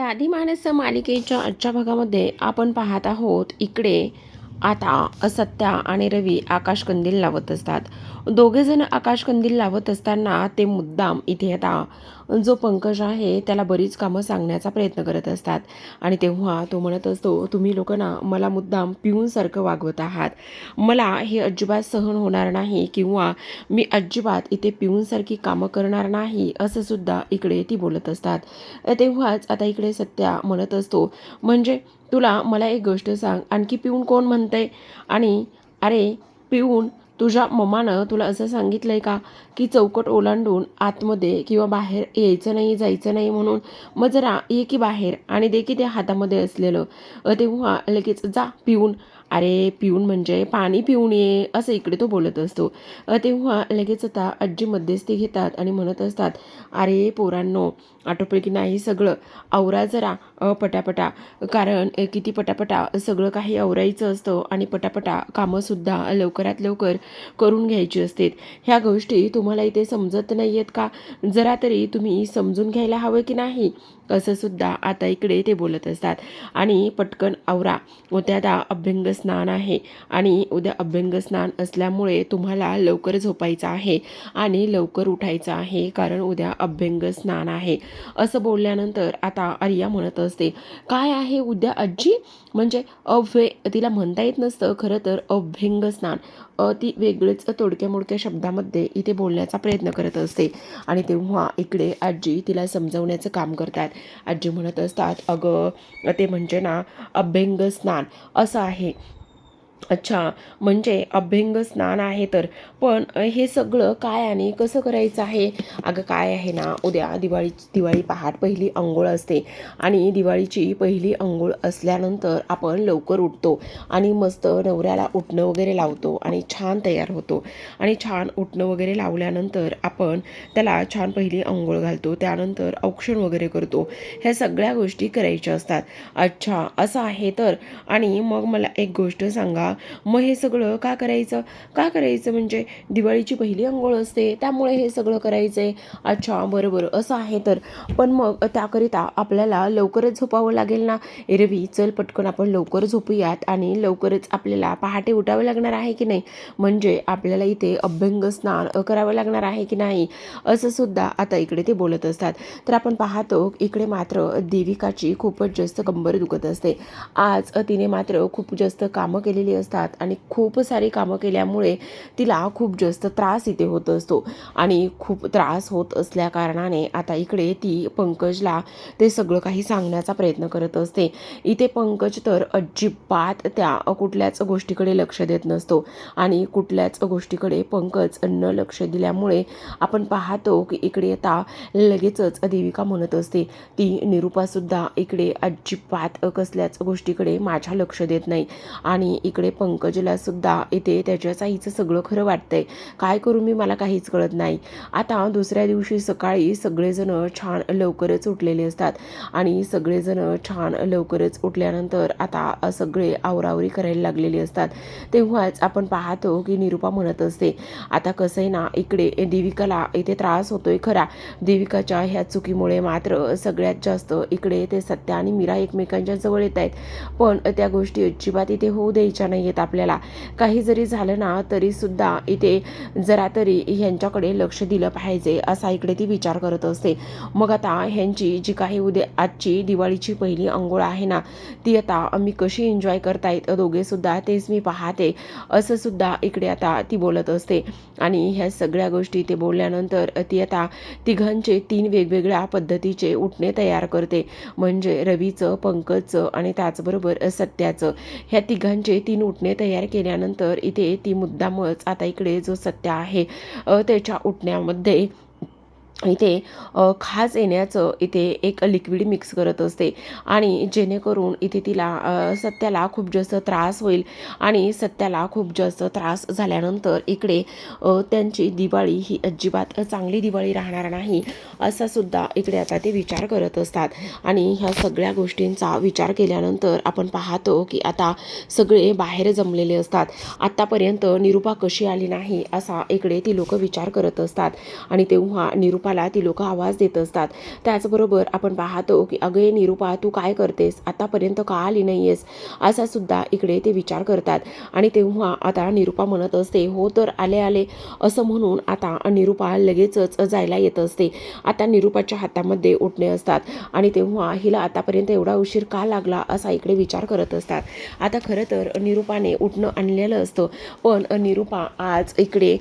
आदिमानस मालिकेच्या आजच्या भागामध्ये आपण पाहत आहोत इकडे. आता सत्या आणि रवी आकाशकंदील लावत असतात. दोघेजण आकाशकंदील लावत असताना ते मुद्दाम इथे आता जो पंकज आहे त्याला बरीच कामं सांगण्याचा प्रयत्न करत असतात. आणि तेव्हा तो म्हणत असतो तुम्ही लोक ना मला मुद्दाम पिऊनसारखं वागवत आहात. मला हे अजिबात सहन होणार नाही किंवा मी अजिबात इथे पिऊनसारखी कामं करणार नाही असं सुद्धा इकडे ती बोलत असतात. तेव्हाच आता इकडे सत्या म्हणत असतो म्हणजे तुला मला एक गोष्ट सांग. आणखी पिऊन कोण म्हणते आणि अरे पिऊन तुझ्या मम्मानं तुला असं सांगितलं आहे का? की चौकट ओलांडून आतमध्ये किंवा बाहेर यायचं नाही जायचं नाही म्हणून मग जरा ये की बाहेर आणि दे की ते हातामध्ये असलेलं. तेव्हा लगेच जा पिऊन. अरे पिऊन म्हणजे पाणी पिऊन ये असं इकडे तो बोलत असतो. तेव्हा लगेच आता आजी मध्यस्थी घेतात आणि म्हणत असतात अरे पोरांनो आटोपलं की नाही सगळं? आवरा जरा पटापटा. कारण किती पटापटा सगळं काही आवरायचं असतं आणि पटापटा कामंसुद्धा लवकरात लवकर करून घ्यायची असतात. ह्या गोष्टी तुम्हाला इथे समजत नाही आहेत का? जरा तरी तुम्ही समजून घ्यायला हवं की नाही? असंसुद्धा आता इकडे ते बोलत असतात. आणि पटकन आवरा. उद्या आता अभ्यंग स्नान आहे. आणि उद्या अभ्यंग स्नान असल्यामुळे तुम्हाला लवकर झोपायचं आहे. आणि लवकर उठायचं आहे. कारण उद्या अभ्यंग स्नान आहे. असं बोलल्यानंतर आता आर्या म्हणत असते काय आहे उद्या आजी? म्हणजे अव्य तिला म्हणता येत नसतं. खरं तर अभ्यंग स्नान. ती वेगळेच तोडक्या मोडक्या शब्दामध्ये इथे बोलण्याचा प्रयत्न करत असते. आणि तेव्हा इकडे आजी तिला समजवण्याचं काम करतात. आजी म्हणत असतात अगं ते म्हणजे ना अभ्यंग स्नान असं आहे. अच्छा म्हणजे अभ्यंग स्नान आहे तर. पण हे सगळं काय आणि कसं करायचं आहे? अगं काय आहे ना उद्या दिवाळी दिवाळी पहाट पहिली अंघोळ असते. आणि दिवाळीची पहिली अंघोळ असल्यानंतर आपण लवकर उठतो आणि मस्त नवऱ्याला उठणं वगैरे लावतो आणि छान तयार होतो. आणि छान उठणं वगैरे लावल्यानंतर आपण त्याला छान पहिली अंघोळ घालतो त्यानंतर औक्षण वगैरे करतो. ह्या सगळ्या गोष्टी करायच्या असतात. अच्छा असं आहे तर. आणि मग मला एक गोष्ट सांगा मग हे सगळं का करायचं? का करायचं म्हणजे दिवाळीची पहिली अंघोळ असते त्यामुळे हे सगळं करायचं आहे अच्छा बरं बरं असं आहे तर. पण मग त्याकरिता आपल्याला लवकरच झोपावं लागेल ना? एरवी चल पटकन आपण लवकर झोपूयात आणि लवकरच आपल्याला पहाटे उठावं लागणार आहे की नाही? म्हणजे आपल्याला इथे अभ्यंग स्नान करावं लागणार आहे की नाही? असं सुद्धा आता इकडे ते बोलत असतात. तर आपण पाहतो इकडे मात्र देविकाची खूपच जास्त कंबर दुखत असते. आज तिने मात्र खूप जास्त कामं केलेली असतात आणि खूप सारी कामं केल्यामुळे तिला खूप जास्त त्रास इथे होत असतो. आणि खूप त्रास होत असल्या कारणाने आता इकडे ती पंकजला ते सगळं काही सांगण्याचा प्रयत्न करत असते. इथे पंकज तर अजिबात त्या कुठल्याच गोष्टीकडे लक्ष देत नसतो. आणि कुठल्याच गोष्टीकडे पंकज न लक्ष दिल्यामुळे आपण पाहतो की इकडे आता लगेचच देविका म्हणत असते. ती निरूपासुद्धा इकडे अजिबात कसल्याच गोष्टीकडे माझ्या लक्ष देत नाही. आणि इकडे पंकजला सुद्धा इथे त्याच्या साईचं सगळं खरं वाटतंय. काय करू मी? मला काहीच कळत नाही. आता दुसऱ्या दिवशी सकाळी सगळेजण छान लवकरच उठलेले असतात. आणि सगळेजण छान लवकरच उठल्यानंतर आता सगळे आवरावरी करायला लागलेले असतात. तेव्हाच आपण पाहतो की निरूपा म्हणत असते आता कसं आहे ना इकडे देविकाला इथे त्रास होतोय खरा. देविकाच्या ह्या चुकीमुळे मात्र सगळ्यात जास्त इकडे ते सत्या आणि मीरा एकमेकांच्या जवळ येत आहेत पण त्या गोष्टी अजिबात इथे होऊ द्यायच्या नाही आहेत आपल्याला. काही जरी झालं ना तरीसुद्धा इथे जरा तरी ह्यांच्याकडे लक्ष दिलं पाहिजे असा इकडे ती विचार करत असते. मग आता ह्यांची जी काही उद्या आजची दिवाळीची पहिली अंघोळ आहे ना ती आता मी कशी एन्जॉय करतायत दोघेसुद्धा तेच मी पाहते असं सुद्धा इकडे आता ती बोलत असते. आणि ह्या सगळ्या गोष्टी ते बोलल्यानंतर ती आता तिघांचे तीन वेगवेगळ्या पद्धतीचे उठणे तयार करते. म्हणजे रवीचं पंकजचं आणि त्याचबरोबर सत्याचं. ह्या तिघांचे तीन उठणे तयार केल्यानंतर इथे ती मुद्दामच आता इकडे जो सत्य आहे त्याच्या उठण्यामध्ये इथे खाज येण्याचं इथे एक लिक्विड मिक्स करत असते. आणि जेणेकरून इथे तिला सत्याला खूप जास्त त्रास होईल. आणि सत्याला खूप जास्त त्रास झाल्यानंतर इकडे त्यांची दिवाळी ही अजिबात चांगली दिवाळी राहणार नाही असा सुद्धा इकडे आता ते विचार करत असतात. आणि ह्या सगळ्या गोष्टींचा विचार केल्यानंतर आपण पाहतो की आता सगळे बाहेर जमलेले असतात. आत्तापर्यंत निरूपा कशी आली नाही असा इकडे ती लोक विचार करत असतात. आणि तेव्हा निरुपा निरूपाला ती लोक आवाज देत असतात. त्याचबरोबर आपण पाहतो की अगं निरुपा तू काय करतेस? आतापर्यंत का आली नाही आहेस असा सुद्धा इकडे ते विचार करतात. आणि तेव्हा आता निरुपा म्हणत असते हो तर आले आले. असं म्हणून आता निरूपा लगेचच जायला येत असते. आता निरुपाच्या हातामध्ये उठणे असतात. आणि तेव्हा हिला आतापर्यंत एवढा उशीर का लागला असा इकडे विचार करत असतात. आता खरं तर निरुपाने उठणं आणलेलं असतं. पण निरूपा आज इकडे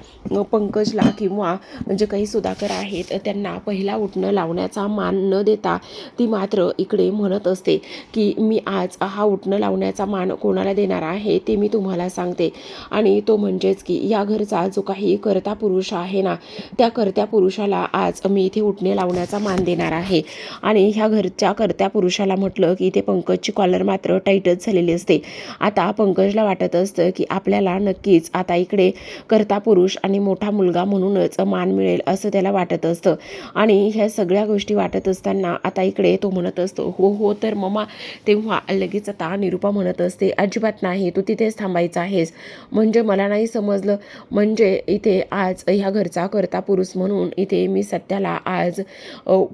पंकजला किंवा जे काही सुधाकर आहेत त्यांना पहिला उठणं लावण्याचा मान न देता ती मात्र इकडे म्हणत असते की मी आज हा उठणं लावण्याचा मान कोणाला देणार आहे ते मी तुम्हाला सांगते. आणि तो म्हणजेच की या घरचा जो काही करता पुरुष आहे ना त्या करत्या पुरुषाला आज मी इथे उठणे लावण्याचा मान देणार आहे. आणि ह्या घरच्या करत्या पुरुषाला म्हटलं की इथे पंकजची कॉलर मात्र टाईटच झालेली असते. आता पंकजला वाटत असतं की आपल्याला नक्कीच आता इकडे करता पुरुष आणि मोठा मुलगा म्हणूनच मान मिळेल असं त्याला वाटत असतं. असतं. आणि ह्या सगळ्या गोष्टी वाटत असताना आता इकडे तो म्हणत असतो हो हो तर ममा तेव्हा लगेच आता निरुपा म्हणत असते अजिबात नाही तू तिथेच थांबायचं आहेस. म्हणजे मला नाही समजलं. म्हणजे इथे आज ह्या घरचा करता पुरुष म्हणून इथे मी सत्याला आज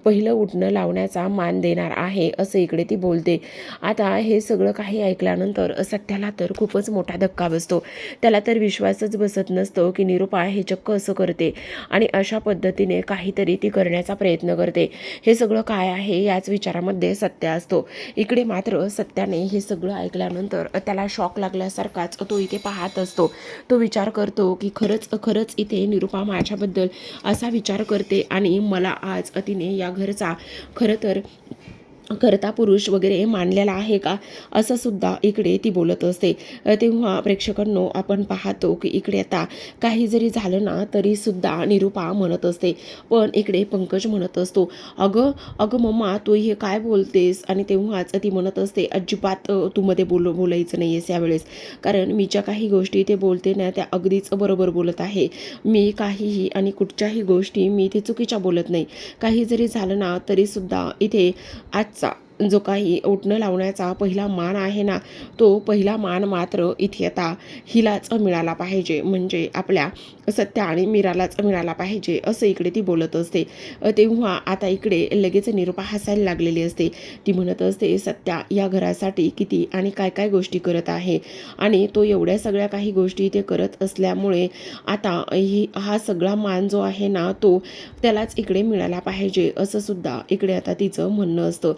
पहिलं उठणं लावण्याचा मान देणार आहे असं इकडे ती बोलते. आता हे सगळं काही ऐकल्यानंतर सत्याला तर खूपच मोठा धक्का बसतो. त्याला तर विश्वासच बसत नसतो की निरुपा हे चक्क असं करते. आणि अशा पद्धतीने काही काहीतरी ती करण्याचा प्रयत्न करते. हे सगळं काय आहे याच विचारामध्ये सत्य असतो. इकडे मात्र सत्याने हे सगळं ऐकल्यानंतर त्याला शॉक लागल्यासारखाच तो इथे पाहत असतो. तो विचार करतो की खरंच खरंच इथे निरुपा माझ्याबद्दल असा विचार करते आणि मला आज तिने या घरचा खरं तर करता पुरुष वगैरे मानलेला आहे का? असं सुद्धा इकडे ती बोलत असते. तेव्हा प्रेक्षकांनो आपण पाहतो की इकडे आता काही जरी झालं ना तरी सुद्धा निरुपा म्हणत असते. पण इकडे पंकज म्हणत असतो अगं अगं मम्मा तू हे काय बोलतेस? आणि तेव्हाच ती म्हणत असते अजिबात तू मध्ये बोल बोलायचं नाही आहेस यावेळेस कारण मी ज्या काही गोष्टी ते बोलते ना त्या अगदीच बरोबर बोलत आहे. मी काहीही आणि कुठच्याही गोष्टी मी इथे चुकीच्या बोलत नाही. काही जरी झालं ना तरीसुद्धा इथे आज आजचा जो काही उठणं लावण्याचा पहिला मान आहे ना तो पहिला मान मात्र इथे आता हिलाच मिळाला पाहिजे. म्हणजे आपल्या सत्या आणि मीरालाच मिळाला पाहिजे असं इकडे ती बोलत असते. तेव्हा आता इकडे लगेच निरुपा हसायला लागलेली असते. ती म्हणत असते सत्या या घरासाठी किती आणि काय काय गोष्टी करत आहे? आणि तो एवढ्या सगळ्या काही गोष्टी इथे करत असल्यामुळे आता ही हा सगळा मान जो आहे ना तो त्यालाच इकडे मिळाला पाहिजे असं सुद्धा इकडे आता तिचं म्हणणं असतं.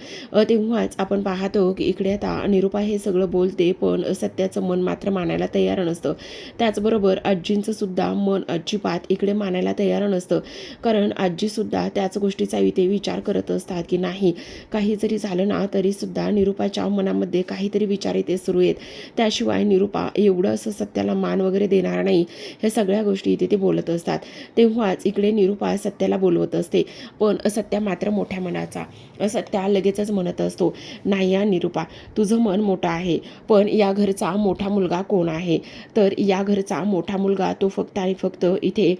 तेव्हाच आपण पाहतो की इकडे आता निरुपा हे सगळं बोलते पण सत्याचं मन मात्र मानायला तयार नसतं. त्याचबरोबर आजींचं सुद्धा मन अजिबात इकडे मानायला तयार नसतं. कारण आजीसुद्धा त्याच गोष्टीचा इथे विचार करत असतात की नाही काही जरी झालं ना तरीसुद्धा निरुपाच्या मनामध्ये काहीतरी विचार इथे सुरू आहेत. त्याशिवाय निरुपा एवढं असं सत्याला मान वगैरे देणार नाही ह्या सगळ्या गोष्टी इथे ते बोलत असतात. तेव्हाच इकडे निरुपा सत्याला बोलवत असते. पण सत्या मात्र मोठ्या मनाचा. सत्या लगेचच म्हणत असतो नाही या निरुपा तुझं मन मोठं आहे. पण या घरचा मोठा मुलगा कोण आहे? तर या घरचा मोठा मुलगा तो फक्त आणि फक्त बघतो इथे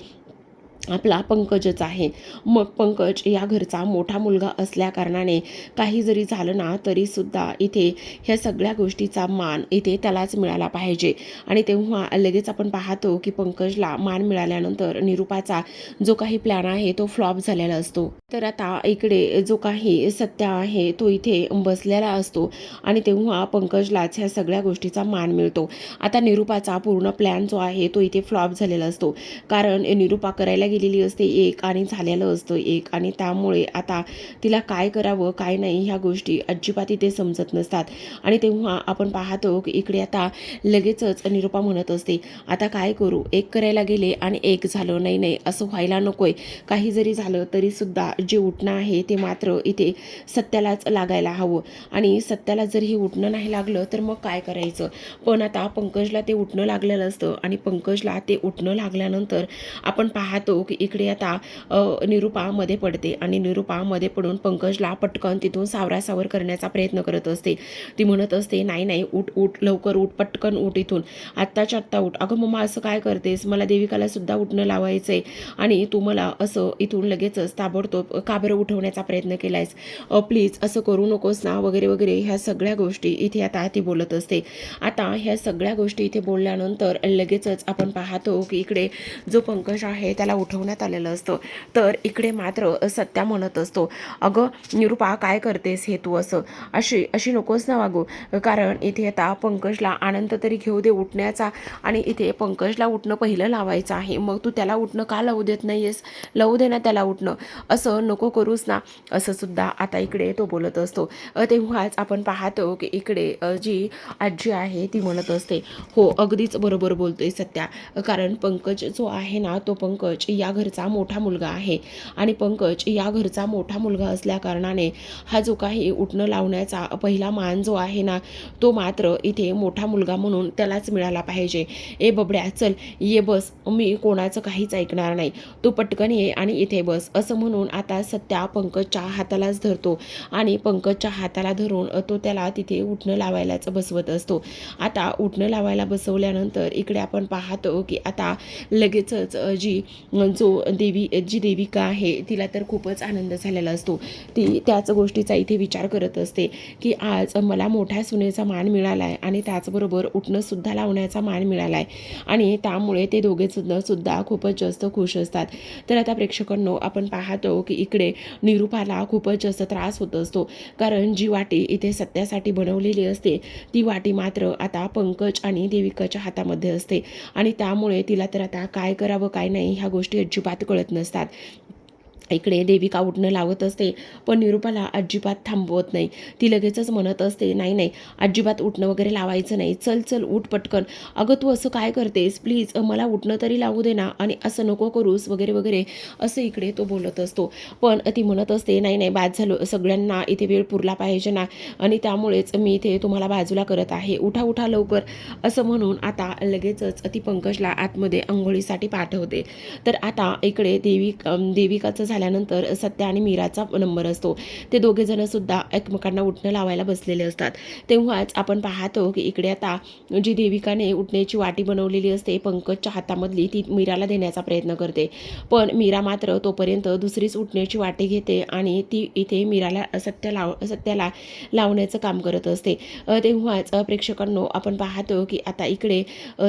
आपला पंकजच आहे. मग पंकज या घरचा मोठा मुलगा असल्या कारणाने काही जरी झालं ना तरीसुद्धा इथे ह्या सगळ्या गोष्टीचा मान इथे त्यालाच मिळाला पाहिजे. आणि तेव्हा लगेच आपण पाहतो की पंकजला मान मिळाल्यानंतर निरुपाचा जो काही प्लॅन आहे तो फ्लॉप झालेला असतो. तर आता इकडे जो काही सत्य आहे तो इथे बसलेला असतो आणि तेव्हा पंकजलाच ह्या सगळ्या गोष्टीचा मान मिळतो. आता निरुपाचा पूर्ण प्लॅन जो आहे तो इथे फ्लॉप झालेला असतो. कारण निरुपा करायला गेलेली असते एक आणि झालेलं असतं एक आणि त्यामुळे आता तिला काय करावं काय नाही ह्या गोष्टी अजिबात इथे समजत नसतात. आणि तेव्हा आपण पाहतो की इकडे आता लगेचच निरुपा म्हणत असते आता काय करू? एक करायला गेले आणि एक झालं. नाही नाही असं व्हायला नकोय. काही जरी झालं तरीसुद्धा जे उठणं आहे ते मात्र इथे सत्यालाच लागायला हवं. आणि सत्याला जर हे उठणं नाही लागलं तर मग काय करायचं? पण आता पंकजला ते उठणं लागलेलं असतं आणि पंकजला ते उठणं लागल्यानंतर आपण पाहतो की इकडे आता निरुपामध्ये पडते आणि निरुपामध्ये पडून पंकजला पटकन तिथून सावरासावर करण्याचा प्रयत्न करत असते. ती म्हणत असते नाही नाही उठ उठ लवकर उठ पटकन उठ इथून. आत्ताच्या आत्ता उठ. अगं मम्मा असं काय करतेस? मला देविकाला सुद्धा उठणं लावायचं आहे आणि तू मला असं इथून लगेचच ताबडतोब का बरं उठवण्याचा प्रयत्न केलायस. प्लीज असं करू नकोस ना वगैरे वगैरे ह्या सगळ्या गोष्टी इथे आता ती बोलत असते. आता ह्या सगळ्या गोष्टी इथे बोलल्यानंतर लगेचच आपण पाहतो की इकडे जो पंकज आहे त्याला उठ पाठवण्यात आलेलं असतं. तर इकडे मात्र सत्या म्हणत असतो अगं निरुपा काय करतेस हे तू असं? अशी अशी नकोस ना वागू. कारण इथे आता पंकजला आनंद तरी घेऊ दे उठण्याचा आणि इथे पंकजला उठणं पहिलं लावायचं आहे. मग तू त्याला उठणं का लावू देत नाही आहेस लावू दे ना त्याला उठणं. असं नको करूस ना. असं सुद्धा आता इकडे तो बोलत असतो. तेव्हाच आपण पाहतो की इकडे जी आजी आहे ती म्हणत असते हो अगदीच बरोबर बोलतोय सत्या. कारण पंकज जो आहे ना तो पंकज या घरचा मोठा मुलगा आहे. आणि पंकज या घरचा मोठा मुलगा असल्याकारणाने हा जो काही उठणं लावण्याचा पहिला मान जो आहे ना तो मात्र इथे मोठा मुलगा म्हणून त्यालाच मिळाला पाहिजे. ए बबड्या चल ये बस मी कोणाचं काहीच ऐकणार नाही. तू पटकन ये आणि इथे बस. असं म्हणून आता सत्या पंकजच्या हातालाच धरतो आणि पंकजच्या हाताला धरून तो त्याला तिथे उठणं लावायलाच बसवत असतो. आता उठणं लावायला बसवल्यानंतर इकडे आपण पाहतो की आता लगेचच जी जो देवी जी देविका आहे तिला तर खूपच आनंद झालेला असतो. ती त्याच गोष्टीचा इथे विचार करत असते की आज मला मोठ्या सुनेचा मान मिळाला आहे आणि त्याचबरोबर उठणंसुद्धा लावण्याचा मान मिळाला आहे आणि त्यामुळे ते दोघे सुद्धा सुद्धा खूपच जास्त खुश असतात. तर आता प्रेक्षकांनो आपण पाहतो की इकडे निरूपाला खूपच जास्त त्रास होत असतो. कारण जी वाटी इथे सत्यासाठी बनवलेली असते ती वाटी मात्र आता पंकज आणि देविकाच्या हातामध्ये असते. आणि त्यामुळे तिला तर आता काय करावं काय नाही ह्या गोष्टी अजिबात कळत नसतात. इकडे देविका उठणं लावत असते पण निरूपाला अजिबात थांबवत नाही. ती लगेचच म्हणत असते नाही नाही अजिबात उठणं वगैरे लावायचं नाही. चल चल उठ पटकन. अगं तू असं काय करतेस? प्लीज मला उठणं तरी लावू दे ना आणि असं नको करूस वगैरे वगैरे असं इकडे तो बोलत असतो. पण ती म्हणत असते नाही नाही बाद झालो. सगळ्यांना इथे वेळ पुरला पाहिजे ना आणि त्यामुळेच मी इथे तुम्हाला बाजूला करत आहे. उठा उठा लवकर. असं म्हणून आता लगेचच ती पंकजला आतमध्ये आंघोळीसाठी पाठवते. तर आता इकडे देवी देविकाचं झालं झाल्यानंतर सत्या आणि मीराचा नंबर असतो. ते दोघे जण सुद्धा एकमेकांना उठणं लावायला बसलेले असतात. तेव्हाच आपण पाहतो की इकडे आता जी देविकाने उठण्याची वाटी बनवलेली असते पंकजच्या हातामधली ती मीराला देण्याचा प्रयत्न करते. पण मीरा मात्र तोपर्यंत दुसरीच उठण्याची वाटी घेते आणि ती इथे मीराला सत्या लाव सत्याला लावण्याचं काम करत असते. तेव्हाच प्रेक्षकांनो आपण पाहतो की आता इकडे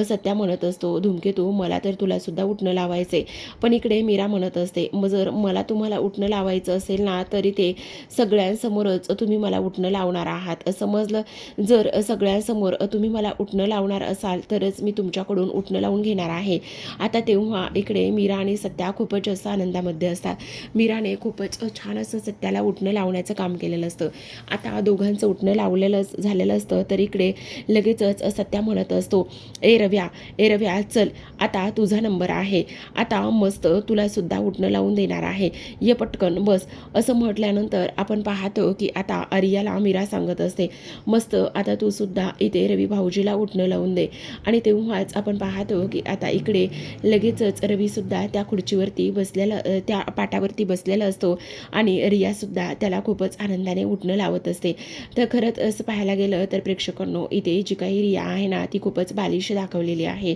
सत्या म्हणत असतो धूमकेतू मला तर तुला सुद्धा उठणं लावायचे पण इकडे मीरा म्हणत असते मग जर मला मला तुम्हाला उठणं लावायचं असेल ना तरी ते सगळ्यांसमोरच तुम्ही मला उठणं लावणार आहात. समजलं जर सगळ्यांसमोर तुम्ही मला उठणं लावणार असाल तरच मी तुमच्याकडून उठणं लावून घेणार आहे. आता तेव्हा इकडे मीरा आणि सत्या खूपच जास्त आनंदामध्ये असतात. मीराने खूपच छान असं सत्याला उठणं लावण्याचं काम केलेलं असतं. आता दोघांचं उठणं लावलेलं झालेलं असतं तर इकडे लगेचच सत्या म्हणत असतो ए रव्या ए रव्या चल आता तुझा नंबर आहे. आता मस्त तुला सुद्धा उठणं लावून देणार आहे. ये पटकन बस. असं म्हटल्यानंतर आपण पाहतो की आता आर्याला मीरा सांगत असते मस्त आता तू सुद्धा इथे रवी भाऊजीला उठणं लावून दे. आणि तेव्हाच आपण पाहतो की आता इकडे लगेचच रवीसुद्धा त्या खुर्चीवरती बसलेला त्या पाटावरती बसलेला असतो आणि रियासुद्धा त्याला खूपच आनंदाने उठणं लावत असते. तर खरंच असं पाहायला गेलं तर प्रेक्षकांनो इथे जी काही रिया आहे ना ती खूपच बालिश दाखवलेली आहे.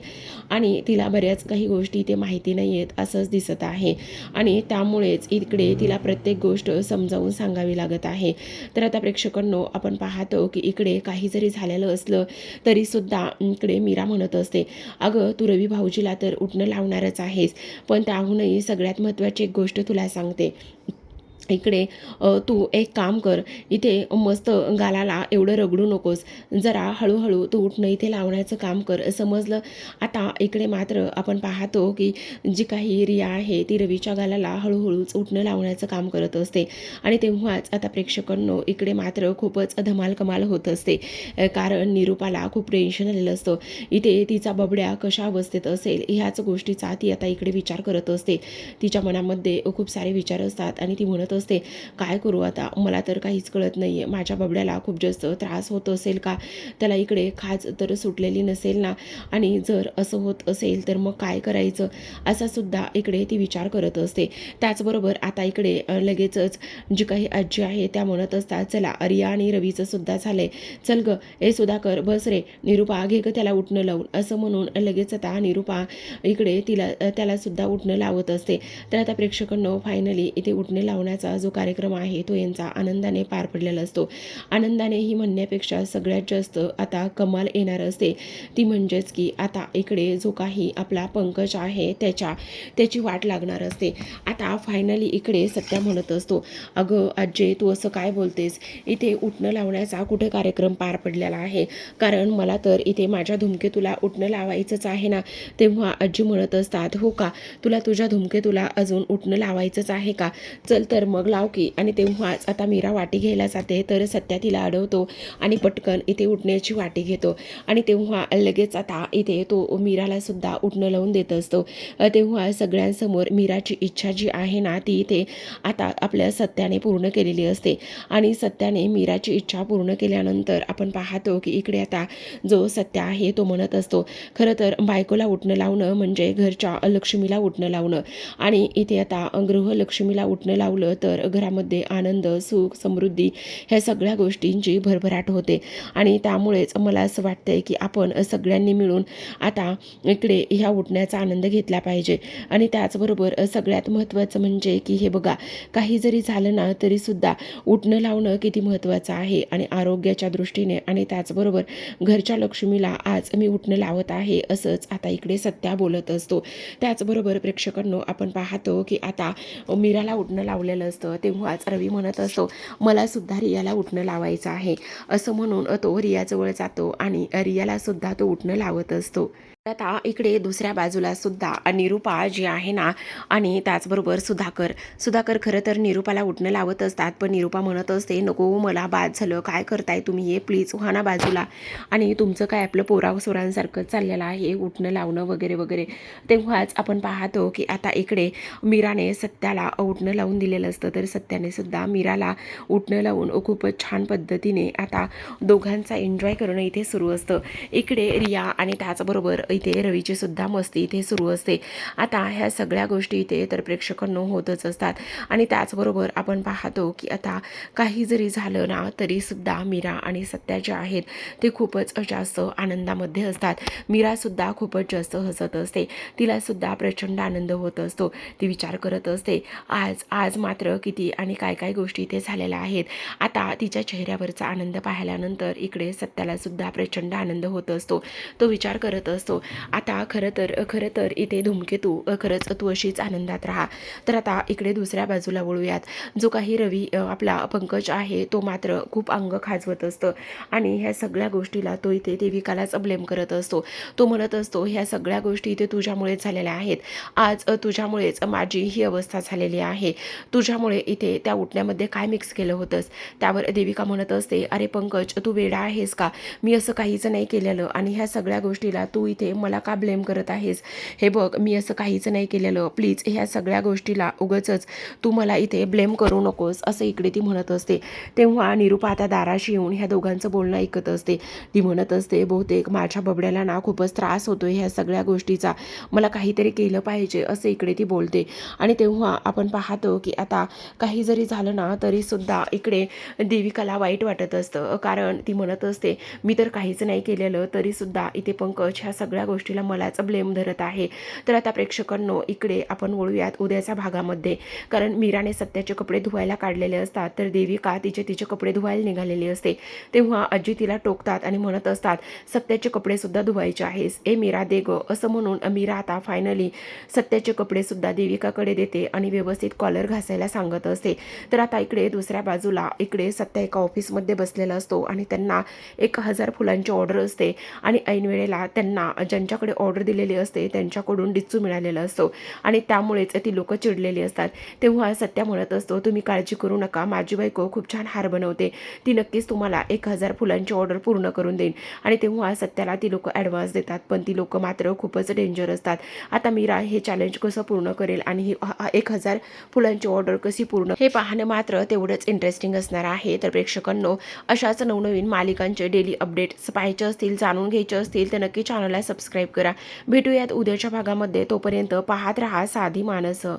आणि तिला बऱ्याच काही गोष्टी इथे माहिती नाही आहेत असंच दिसत आहे. आणि त्यामुळेच इकडे तिला प्रत्येक गोष्ट समजावून सांगावी लागत आहे. तर आता प्रेक्षकांनो आपण पाहतो की इकडे काही जरी झालेलं असलं तरीसुद्धा इकडे मीरा म्हणत असते अगं तू रवी भाऊजीला तर उठणं लावणारच आहेस पण त्याहूनही सगळ्यात महत्त्वाची एक गोष्ट तुला सांगते. इकडे तू एक काम कर इथे मस्त गालाला एवढं रगडू नकोस. जरा हळूहळू तू उठणं इथे लावण्याचं काम कर. समजलं? आता इकडे मात्र आपण पाहतो की जी काही रिया आहे ती रवीच्या गालाला हळूहळूच उठणं लावण्याचं काम करत असते. आणि तेव्हाच आता प्रेक्षकांनो इकडे मात्र खूपच धमाल कमाल होत असते. कारण निरूपाला खूप टेन्शन आलेलं असतं. इथे तिचा बबड्या कशा अवस्थेत असेल ह्याच गोष्टीचा ती आता इकडे विचार करत असते. तिच्या मनामध्ये खूप सारे विचार असतात आणि ती म्हणत असते. काय करू आता? मला तर काहीच कळत नाही आहे माझ्या बबड्याला खूप जास्त त्रास होत असेल का? त्याला इकडे खाज तर सुटलेली नसेल ना? आणि जर असं होत असेल तर मग काय करायचं? असा सुद्धा इकडे ती विचार करत असते. त्याचबरोबर आता इकडे लगेचच जी काही आजी आहे त्या म्हणत असतात चला अरिया आणि रवीचं सुद्धा झालंय. चल ग. ए सुधाकर बस रे. निरूपा घे ग त्याला उठणं लावून. असं म्हणून लगेच आता निरूपा इकडे तिला त्याला सुद्धा उठणं लावत असते. तर आता प्रेक्षकांनो फायनली इथे उठणे लावण्याचा दिवसाचा जो कार्यक्रम आहे तो यांचा आनंदाने पार पडलेला असतो. आनंदाने ही म्हणण्यापेक्षा सगळ्यात जास्त आता कमाल येणार असते. ती म्हणजेच की आता इकडे जो काही आपला पंकज आहे त्याच्या त्याची वाट लागणार असते. आता फायनली इकडे सत्या म्हणत असतो अगं आजे तू असं काय बोलतेस? इथे उठणं लावण्याचा कुठे कार्यक्रम पार पडलेला आहे? कारण मला तर इथे माझ्या धुमकेतूला उठणं लावायचंच आहे ना? तेव्हा आजी म्हणत असतात हो का? तुला तुझ्या धुमकेतूला अजून उठणं लावायचंच आहे का? चल तर मग मग लाव की. आणि तेव्हाच आता मीरा वाटी घ्यायला जाते तर सत्या तिला अडवतो आणि पटकन इथे उठण्याची वाटी घेतो. आणि तेव्हा लगेच आता इथे तो मीराला सुद्धा उठणं लावून देत असतो. तेव्हा सगळ्यांसमोर मीराची इच्छा जी आहे ना ती इथे आता आपल्या सत्याने पूर्ण केलेली असते. आणि सत्याने मीराची इच्छा पूर्ण केल्यानंतर आपण पाहतो की इकडे आता जो सत्य आहे तो म्हणत असतो खरं तर बायकोला उठणं लावणं म्हणजे घरच्या लक्ष्मीला उठणं लावणं. आणि इथे आता गृहलक्ष्मीला उठणं लावलं तर तर घरामध्ये आनंद सुख समृद्धी ह्या सगळ्या गोष्टींची भरभराट होते. आणि त्यामुळेच मला असं वाटतंय की आपण सगळ्यांनी मिळून आता इकडे ह्या उठण्याचा आनंद घेतला पाहिजे. आणि त्याचबरोबर सगळ्यात महत्त्वाचं म्हणजे की हे बघा काही जरी झालं ना तरीसुद्धा उठणं लावणं किती महत्त्वाचं आहे आणि आरोग्याच्या दृष्टीने आणि त्याचबरोबर घरच्या लक्ष्मीला आज मी उठणं लावत आहे असंच आता इकडे सत्या बोलत असतो. त्याचबरोबर प्रेक्षकांनो आपण पाहतो की आता मीराला उठणं लावलेलं असतं तेव्हाच रवी म्हणत असतो मला सुद्धा रियाला उठणं लावायचं आहे. असं म्हणून तो रियाजवळ जातो आणि रियाला सुद्धा तो उठणं लावत असतो. आता इकडे दुसऱ्या बाजूला सुद्धा निरूपा जी आहे ना आणि त्याचबरोबर सुधाकर. सुधाकर खरं तर निरुपाला उठणं लावत असतात पण निरुपा म्हणत असते नको मला बाद झालं. काय करताय तुम्ही? ये प्लीज व्हा ना बाजूला. आणि तुमचं काय आपलं पोरासोरांसारखं चाललेलं आहे उठणं लावणं वगैरे वगैरे. तेव्हाच आपण पाहतो की आता इकडे मीराने सत्याला उठणं लावून दिलेलं असतं. तर सत्याने सुद्धा मीराला उठणं लावून खूपच छान पद्धतीने आता दोघांचा एन्जॉय करणं इथे सुरू असतं. इकडे रिया आणि त्याचबरोबर इथे रवीची सुद्धा मस्ती इथे सुरू असते. आता ह्या सगळ्या गोष्टी इथे तर प्रेक्षकांनो होतच असतात. आणि त्याचबरोबर आपण पाहतो की आता काही जरी झालं ना तरी सुद्धा मीरा आणि सत्या ज्या आहेत ते खूपच जास्त आनंदामध्ये असतात. मीरासुद्धा खूपच जास्त हसत असते. तिलासुद्धा प्रचंड आनंद होत असतो. ती विचार करत असते आज आज मात्र किती आणि काय काय गोष्टी इथे झालेल्या आहेत. आता तिच्या चेहऱ्यावरचा आनंद पाहिल्यानंतर इकडे सत्याला सुद्धा प्रचंड आनंद होत असतो. तो विचार करत असतो आता खरं तर खरं तर इथे धूमकेतू खरंच तू अशीच आनंदात राहा. तर आता इकडे दुसऱ्या बाजूला वळूयात. जो काही रवी आपला पंकज आहे तो मात्र खूप अंग खाजवत असतं. आणि ह्या सगळ्या गोष्टीला तो इथे देविकालाच ब्लेम करत असतो. तो म्हणत असतो ह्या सगळ्या गोष्टी इथे तुझ्यामुळेच झालेल्या आहेत. आज तुझ्यामुळेच माझी ही अवस्था झालेली आहे. तुझ्यामुळे इथे त्या उठण्यामध्ये काय मिक्स केलं होतंस? त्यावर देविका म्हणत असते अरे पंकज तू वेडा आहेस का? मी असं काहीच नाही केलेलं. आणि ह्या सगळ्या गोष्टीला तू इथे मला का ब्लेम करत आहेस? हे बघ मी असं काहीच नाही केलेलं. प्लीज ह्या सगळ्या गोष्टीला उगचच तू मला इथे ब्लेम करू नकोस असं इकडे ती म्हणत असते. तेव्हा निरुपा आता दाराशी येऊन ह्या दोघांचं बोलणं ऐकत असते. ती म्हणत असते बहुतेक माझ्या बबड्याला ना खूपच त्रास होतो ह्या सगळ्या गोष्टीचा. मला काहीतरी केलं पाहिजे असं इकडे ती बोलते. आणि तेव्हा आपण पाहतो की आता काही जरी झालं ना तरीसुद्धा इकडे देविकाला वाईट वाटत असतं. कारण ती म्हणत असते मी तर काहीच नाही केलेलं तरीसुद्धा इथे पंकज ह्या सगळ्या गोष्टीला मलाच ब्लेम धरत आहे. तर आता प्रेक्षकांनो इकडे आपण वळूयात उद्याच्या भागामध्ये. कारण मीराने सत्याचे कपडे धुवायला काढलेले असतात तर देविका तिचे तिचे कपडे धुवायला निघालेली असते? तेव्हा आजी तिला टोकतात आणि म्हणत असतात सत्याचे कपडे सुद्धा धुवायचे आहेस. ए मीरा दे ग. असं म्हणून मीरा आता फायनली सत्याचे कपडे सुद्धा देविकाकडे देते आणि व्यवस्थित कॉलर घासायला सांगत असते. तर आता इकडे दुसऱ्या बाजूला इकडे सत्या एका ऑफिसमध्ये बसलेला असतो आणि त्यांना एक हजार फुलांची ऑर्डर असते आणि ऐनवेळेला त्यांना ज्यांच्याकडे ऑर्डर दिलेली असते त्यांच्याकडून डिच्चू मिळालेला असतो. आणि त्यामुळेच ती लोक चिडलेली असतात. तेव्हा सत्या म्हणत असतो तुम्ही काळजी करू नका. माझी बायको खूप छान हार बनवते. ती नक्कीच तुम्हाला एक हजार फुलांची ऑर्डर पूर्ण करून देईन. आणि तेव्हा सत्याला ती लोक ॲडव्हान्स देतात पण ती लोक मात्र खूपच डेंजर असतात. आता मीरा हे चॅलेंज कसं पूर्ण करेल आणि ही ह- एक हजार फुलांची ऑर्डर कशी पूर्ण हे पाहणं मात्र तेवढंच इंटरेस्टिंग असणार आहे. तर प्रेक्षकांनो अशाच नवनवीन मालिकांचे डेली अपडेट्स पाहायचे असतील जाणून घ्यायचे असतील तर नक्की चॅनलला सबस्क्राईब करा. भेटूयात उद्याच्या भागामध्ये. तोपर्यंत पाहत रहा साधी माणसं.